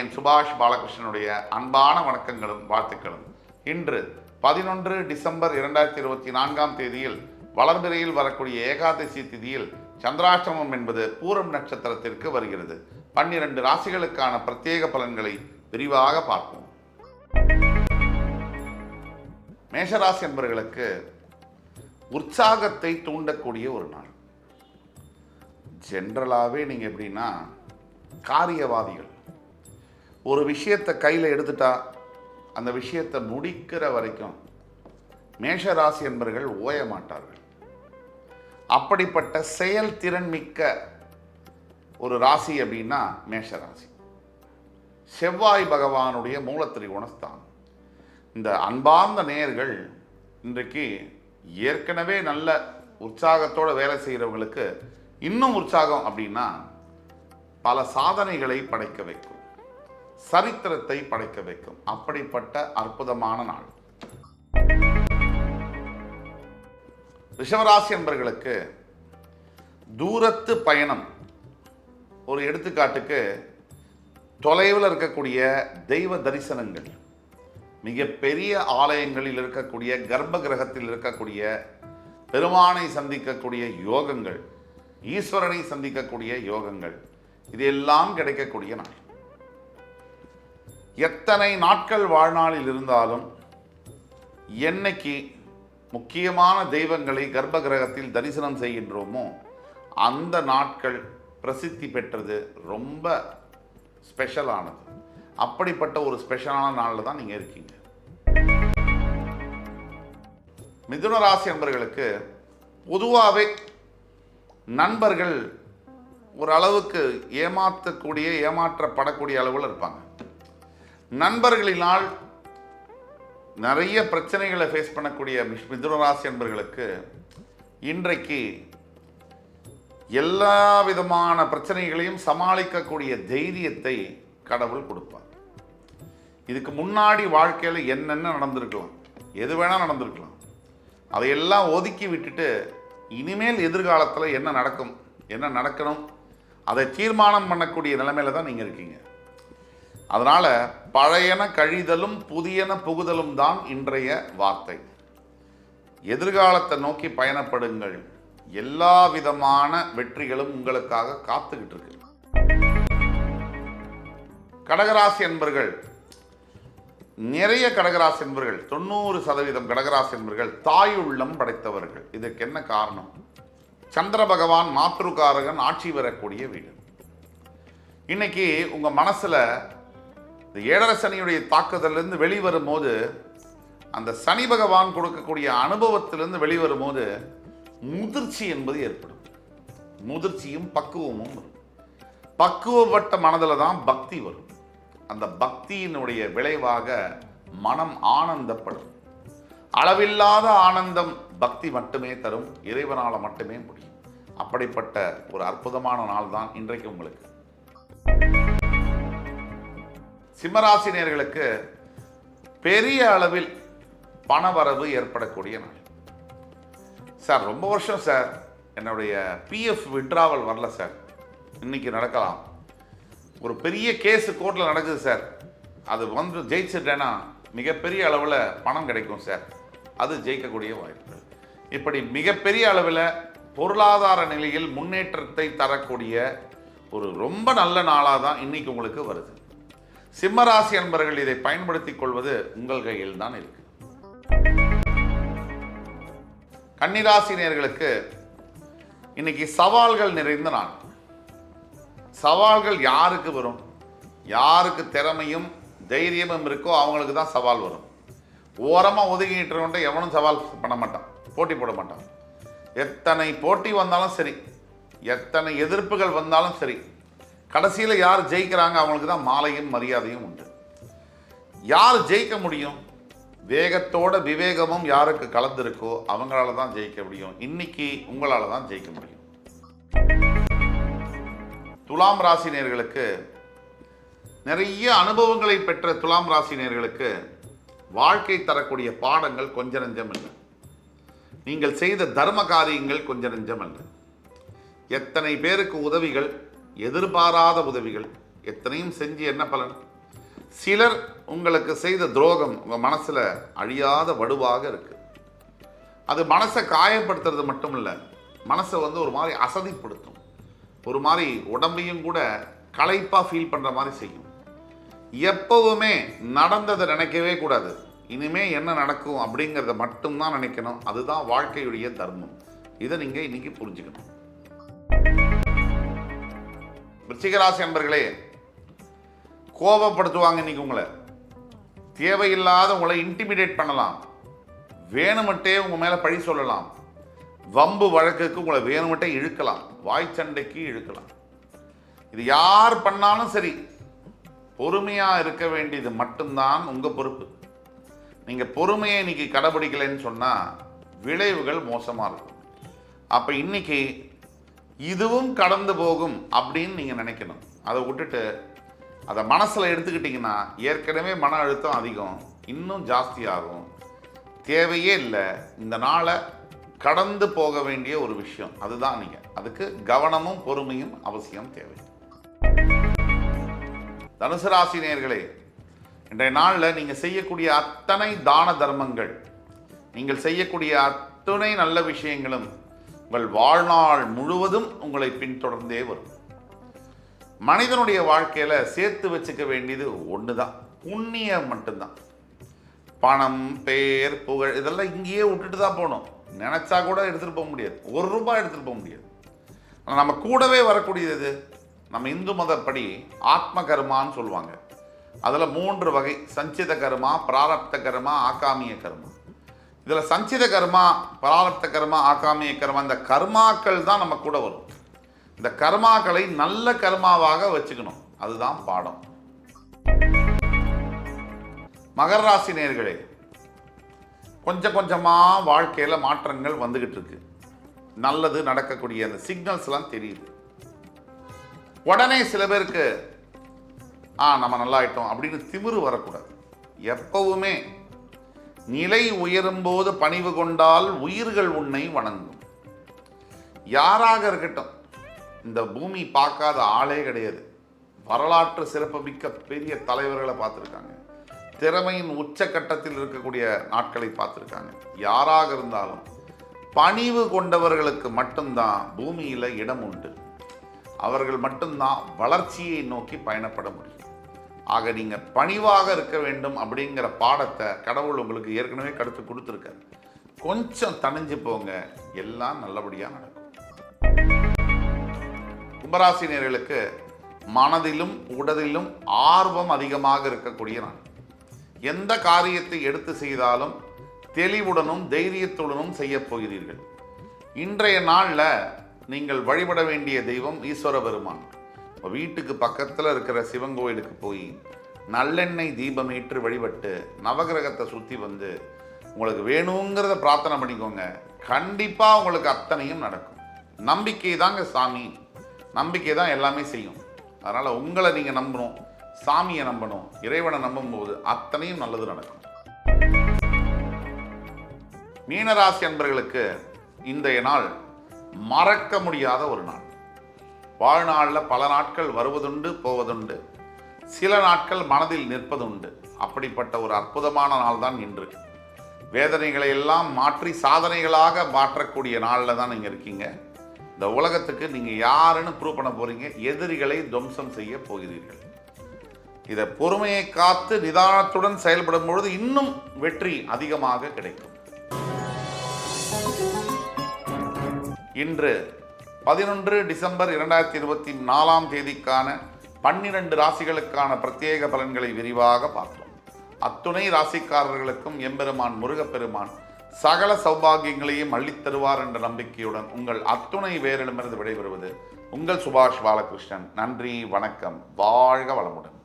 அடியன் சுபாஷ் பாலகிருஷ்ணனுடைய அன்பான வணக்கங்களும் வாழ்த்துக்களும். இன்று பதினொன்று டிசம்பர் இரண்டாயிரத்தி இருபத்தி நான்காம் தேதியில் வளர்பிறையில் வரக்கூடிய ஏகாதசி திதியில் சந்திராஷ்டமம் என்பது பூரம் நட்சத்திரத்திற்கு வருகிறது. பன்னிரண்டு ராசிகளுக்கான பிரத்யேக பலன்களை விரிவாக பார்ப்போம். மேஷராசி என்பவர்களுக்கு உற்சாகத்தை தூண்டக்கூடிய ஒரு நாள். ஜென்ரலாகவே நீங்கள் எப்படின்னா காரியவாதிகள். ஒரு விஷயத்தை கையில் எடுத்துட்டா அந்த விஷயத்தை முடிக்கிற வரைக்கும் மேஷராசி என்பவர்கள் ஓய மாட்டார்கள். அப்படிப்பட்ட செயல்திறன் மிக்க ஒரு ராசி அப்படின்னா மேஷராசி. செவ்வாய் பகவானுடைய மூலத்திரிகோணஸ்தானம். இந்த அன்பார்ந்த நேயர்கள் இன்றைக்கு ஏற்கனவே நல்ல உற்சாகத்தோடு வேலை செய்கிறவங்களுக்கு இன்னும் உற்சாகம் அப்படின்னா பல சாதனைகளை படைக்க வைக்கும். சரித்திரத்தை படைக்க வைக்கும். அப்படிப்பட்ட அற்புதமான நாள். ரிஷவராசி என்பர்களுக்கு தூரத்து பயணம். ஒரு எடுத்துக்காட்டுக்கு தொலைவில் இருக்கக்கூடிய தெய்வ தரிசனங்கள். மிகப்பெரிய ஆலயங்களில் இருக்கக்கூடிய கர்ப்ப கிரகத்தில் இருக்கக்கூடிய பெருமானை சந்திக்கக்கூடிய யோகங்கள் ஈஸ்வரனை சந்திக்கக்கூடிய யோகங்கள். இது எல்லாம் கிடைக்கக்கூடிய நாள். எத்தனை நாட்கள் வாழ்நாளில் இருந்தாலும் என்னைக்கு முக்கியமான தெய்வங்களை கர்ப்ப கிரகத்தில் தரிசனம் செய்கின்றோமோ அந்த நாட்கள் பிரசித்தி பெற்றது ரொம்ப ஸ்பெஷலானது. அப்படிப்பட்ட ஒரு ஸ்பெஷலான நாளில் தான் நீங்கள் இருக்கீங்க. மிதுன ராசி என்பவர்களுக்கு பொதுவாகவே நண்பர்கள் ஓரளவுக்கு ஏமாற்றக்கூடிய ஏமாற்றப்படக்கூடிய அளவில் இருப்பாங்க. நண்பர்களினால் நிறைய பிரச்சனைகளை ஃபேஸ் பண்ணக்கூடிய மிதுனராசி மிதுன இன்றைக்கு எல்லா விதமான பிரச்சனைகளையும் சமாளிக்கக்கூடிய தைரியத்தை கடவுள் கொடுப்பார். இதுக்கு முன்னாடி வாழ்க்கையில் என்னென்ன நடந்திருக்கலாம் எது வேணால் நடந்திருக்கலாம் அதையெல்லாம் ஒதுக்கி விட்டுட்டு இனிமேல் எதிர்காலத்தில் என்ன நடக்கும் என்ன நடக்கணும் அதை தீர்மானம் பண்ணக்கூடிய நிலைமையில தான் நீங்கள் இருக்கீங்க. அதனால் பழையன கழிதலும் புதியன புகுதலும் தான் இன்றைய வார்த்தை. எதிர்காலத்தை நோக்கி பயணப்படுங்கள். எல்லா விதமான வெற்றிகளும் உங்களுக்காக காத்துக்கிட்டு இருக்கு. கடகராசி என்பர்கள் நிறைய கடகராசி என்பர்கள் தொண்ணூறு சதவீதம் கடகராசி என்பர்கள் தாய் உள்ளம் படைத்தவர்கள். இதற்கு என்ன காரணம்? சந்திர பகவான் மாத்ருகாரகன் ஆட்சி வரக்கூடிய வீடு. இன்னைக்கு உங்கள் மனசுல இந்த ஏழரை சனியுடைய தாக்குதலிருந்து வெளிவரும் போது அந்த சனி பகவான் கொடுக்கக்கூடிய அனுபவத்திலிருந்து வெளிவரும் போது முதிர்ச்சி என்பது ஏற்படும். முதிர்ச்சியும் பக்குவமும் வரும். பக்குவப்பட்ட மனதில் தான் பக்தி வரும். அந்த பக்தியினுடைய விளைவாக மனம் ஆனந்தப்படும். அளவில்லாத ஆனந்தம் பக்தி மட்டுமே தரும் இறைவனால் மட்டுமே முடியும். அப்படிப்பட்ட ஒரு அற்புதமான நாள் தான் இன்றைக்கு உங்களுக்கு. சிம்மராசினியர்களுக்கு பெரிய அளவில் பணவரவு ஏற்படக்கூடிய நாள். சார் ரொம்ப வருஷம் சார் என்னுடைய பிஎஃப் விட்ராவல் வரல சார். இன்னைக்கு நடக்கலாம். ஒரு பெரிய கேஸ் கோர்ட்டில் நடக்குது சார். அது வந்து ஜெயிச்சிட்டேன்னா மிகப்பெரிய அளவில் பணம் கிடைக்கும் சார். அது ஜெயிக்கக்கூடிய வாய்ப்பு இப்படி மிகப்பெரிய அளவில் பொருளாதார நிலையில் முன்னேற்றத்தை தரக்கூடிய ஒரு ரொம்ப நல்ல நாளாக தான் இன்றைக்கி உங்களுக்கு வருது. சிம்மராசி அன்பர்கள் இதை பயன்படுத்திக் கொள்வது உங்கள் கையில் தான் இருக்கு. கன்னிராசினியர்களுக்கு இன்னைக்கு சவால்கள் நிறைந்த நாள். சவால்கள் யாருக்கு வரும்? யாருக்கு திறமையும் தைரியமும் இருக்கோ அவங்களுக்கு தான் சவால் வரும். ஓரமாக ஒதுங்கிட்டு எவனும் சவால் பண்ண மாட்டான். போட்டி போட மாட்டான். எத்தனை போட்டி வந்தாலும் சரி. எத்தனை எதிர்ப்புகள் வந்தாலும் சரி. கடைசியில் யார் ஜெயிக்கிறாங்க அவங்களுக்கு தான் மாலையும் மரியாதையும் உண்டு. யார் ஜெயிக்க முடியும்? வேகத்தோட விவேகமும் யாருக்கு கலந்துருக்கோ அவங்களால தான் ஜெயிக்க முடியும். இன்னைக்கு உங்களால தான் ஜெயிக்க முடியும். துலாம் ராசினியர்களுக்கு நிறைய அனுபவங்களை பெற்ற துலாம் ராசினியர்களுக்கு வாழ்க்கை தரக்கூடிய பாடங்கள் கொஞ்ச நெஞ்சம் இல்லை நீங்கள் செய்த தர்ம காரியங்கள் கொஞ்ச நெஞ்சம் அல்ல. எத்தனை பேருக்கு உதவிகள் எதிர்பாராத உதவிகள் எத்தனையும் செஞ்சு என்ன பலன்? சிலர் உங்களுக்கு செய்த துரோகம் உங்கள் மனசில் அழியாத வடுவாக இருக்குது அது மனசை காயப்படுத்துறது மட்டும் இல்லை மனசை வந்து ஒரு மாதிரி அசதிப்படுத்தும். ஒரு மாதிரி உடம்பையும் கூட களைப்பாக ஃபீல் பண்ணுற மாதிரி செய்யும். எப்பவுமே நடந்ததை நினைக்கவே கூடாது. இனிமே என்ன நடக்கும் அப்படிங்கிறத மட்டும்தான் நினைக்கணும். அதுதான் வாழ்க்கையுடைய தர்மம். இதை நீங்கள் இன்னைக்கு புரிஞ்சுக்கணும். விருச்சிகராசி அன்பர்களே கோபப்படுத்துவாங்க இன்னைக்கு உங்களை. தேவையில்லாத உங்களை இன்டிமிடேட் பண்ணலாம். வேணுமட்டே உங்க மேல பழி சொல்லலாம். வம்பு வழக்குக்கு உங்களை வேணுமட்டே இழுக்கலாம். வாய் சண்டைக்கு இழுக்கலாம். இது யார் பண்ணாலும் சரி பொறுமையா இருக்க வேண்டியது மட்டும்தான் உங்க பொறுப்பு. நீங்க பொறுமையை இன்னைக்கு கடைபிடிக்கலைன்னு சொன்னா விளைவுகள் மோசமாக இருக்கும். அப்போ இன்னைக்கு இதுவும் கடந்து போகும் அப்படின்னு நீங்கள் நினைக்கணும். அதை விட்டுட்டு அதை மனசில் எடுத்துக்கிட்டிங்கன்னா ஏற்கனவே மன அழுத்தம் அதிகம் இன்னும் ஜாஸ்தியாகும். தேவையே இல்லை இந்த நாளை கடந்து போக வேண்டிய ஒரு விஷயம். அதுதான் நீங்கள் அதுக்கு கவனமும் பொறுமையும் அவசியம் தேவை. தனுசு ராசி இன்றைய நாளில் நீங்கள் செய்யக்கூடிய அத்தனை தான தர்மங்கள் நீங்கள் செய்யக்கூடிய அத்துணை நல்ல விஷயங்களும் உங்கள் வாழ்நாள் முழுவதும் உங்களை பின்தொடர்ந்தே வரும். மனிதனுடைய வாழ்க்கையில் சேர்த்து வச்சுக்க வேண்டியது ஒன்று தான் புண்ணியம் மட்டும்தான். பணம் பேர் புகழ் இதெல்லாம் இங்கேயே விட்டுட்டு தான் போகணும். நினச்சா கூட எடுத்துகிட்டு போக முடியாது. ஒரு ரூபாய் எடுத்துகிட்டு போக முடியாது. நம்ம கூடவே வரக்கூடியது நம்ம இந்து மதப்படி ஆத்ம கர்மான்னு சொல்லுவாங்க. அதில் மூன்று வகை. சஞ்சித கர்மா பிராரப்த கர்மா ஆகாமிய கர்மா. இதில் சஞ்சித கர்மா பிராரப்த கர்மா ஆகாமிய கர்மா இந்த கர்மாக்கள் தான் நம்ம கூட வரும். இந்த கர்மாக்களை நல்ல கர்மாவாக வச்சுக்கணும். அதுதான் பாடம். மகர ராசி நேர்களே கொஞ்சம் கொஞ்சமாக வாழ்க்கையில் மாற்றங்கள் வந்துகிட்டு இருக்கு. நல்லது நடக்கக்கூடிய அந்த சிக்னல்ஸ்லாம் தெரியுது. உடனே சில பேருக்கு ஆ நம்ம நல்லா ஆயிட்டோம் அப்படின்னு திமிரு வரக்கூடாது. எப்பவுமே நிலை உயரும் போது பணிவு கொண்டால் உயிர்கள் உன்னை வணங்கும். யாராக இருக்கட்டும் இந்த பூமி பார்க்காத ஆளே கிடையாது. வரலாற்று சிறப்புமிக்க பெரிய தலைவர்களை பார்த்துருக்காங்க. திறமையின் உச்சக்கட்டத்தில் இருக்கக்கூடிய நாட்களை பார்த்துருக்காங்க. யாராக இருந்தாலும் பணிவு கொண்டவர்களுக்கு மட்டும்தான் பூமியில் இடம் உண்டு. அவர்கள் மட்டும்தான் வளர்ச்சியை நோக்கி பயணப்பட முடியும். ஆக நீங்கள் பணிவாக இருக்க வேண்டும் அப்படிங்கிற பாடத்தை கடவுள் உங்களுக்கு ஏற்கனவே கடுத்து கொடுத்துருக்காரு. கொஞ்சம் தணிஞ்சு போங்க. எல்லாம் நல்லபடியாக நடக்கும். கும்பராசினியர்களுக்கு மனதிலும் உடலிலும் ஆர்வம் அதிகமாக இருக்கக்கூடிய நான் எந்த காரியத்தை எடுத்து செய்தாலும் தெளிவுடனும் தைரியத்துடனும் செய்ய போகிறீர்கள். இன்றைய நாளில் நீங்கள் வழிபட வேண்டிய தெய்வம் ஈஸ்வர பெருமான். வீட்டுக்கு பக்கத்தில் இருக்கிற சிவன் கோயிலுக்கு போய் நல்லெண்ணெய் தீபம் ஏற்று வழிபட்டு நவகிரகத்தை சுற்றி வந்து உங்களுக்கு வேணுங்கிறத பிரார்த்தனை பண்ணிக்கோங்க. கண்டிப்பாக உங்களுக்கு அத்தனையும் நடக்கும். நம்பிக்கை தாங்க சாமி. நம்பிக்கை தான் எல்லாமே செய்யும். அதனால் உங்களை நீங்கள் நம்பணும் சாமியை நம்பணும் இறைவனை நம்பும்போது அத்தனையும் நல்லது நடக்கும். மீனராசி அன்பர்களுக்கு இன்றைய நாள் மறக்க முடியாத ஒரு நாள். வாழ்நாளில் பல நாட்கள் வருவதுண்டு போவதுண்டு. சில நாட்கள் மனதில் நிற்பதுண்டு. அப்படிப்பட்ட ஒரு அற்புதமான நாள் தான் இன்று. வேதனைகளை எல்லாம் மாற்றி சாதனைகளாக மாற்றக்கூடிய நாளில் தான் நீங்கள் இருக்கீங்க. இந்த உலகத்துக்கு நீங்கள் யாருன்னு ப்ரூவ் பண்ண போகிறீங்க எதிரிகளை துவம்சம் செய்ய போகிறீர்கள். இதை பொறுமையை காத்து நிதானத்துடன் செயல்படும் பொழுது இன்னும் வெற்றி அதிகமாக கிடைக்கும். இன்று பதினொன்று டிசம்பர் இரண்டாயிரத்தி இருபத்தி நாலாம் தேதிக்கான பன்னிரண்டு ராசிகளுக்கான பிரத்யேக பலன்களை விரிவாக பார்த்தோம் அத்துணை ராசிக்காரர்களுக்கும் எம்பெருமான் முருகப்பெருமான் சகல சௌபாகியங்களையும் அள்ளித் தருவார் என்ற நம்பிக்கையுடன் உங்கள் அத்துணை வேரிடமிருந்து விடைபெறுவது உங்கள் சுபாஷ் பாலகிருஷ்ணன். நன்றி வணக்கம் வாழ்க வளமுடன்.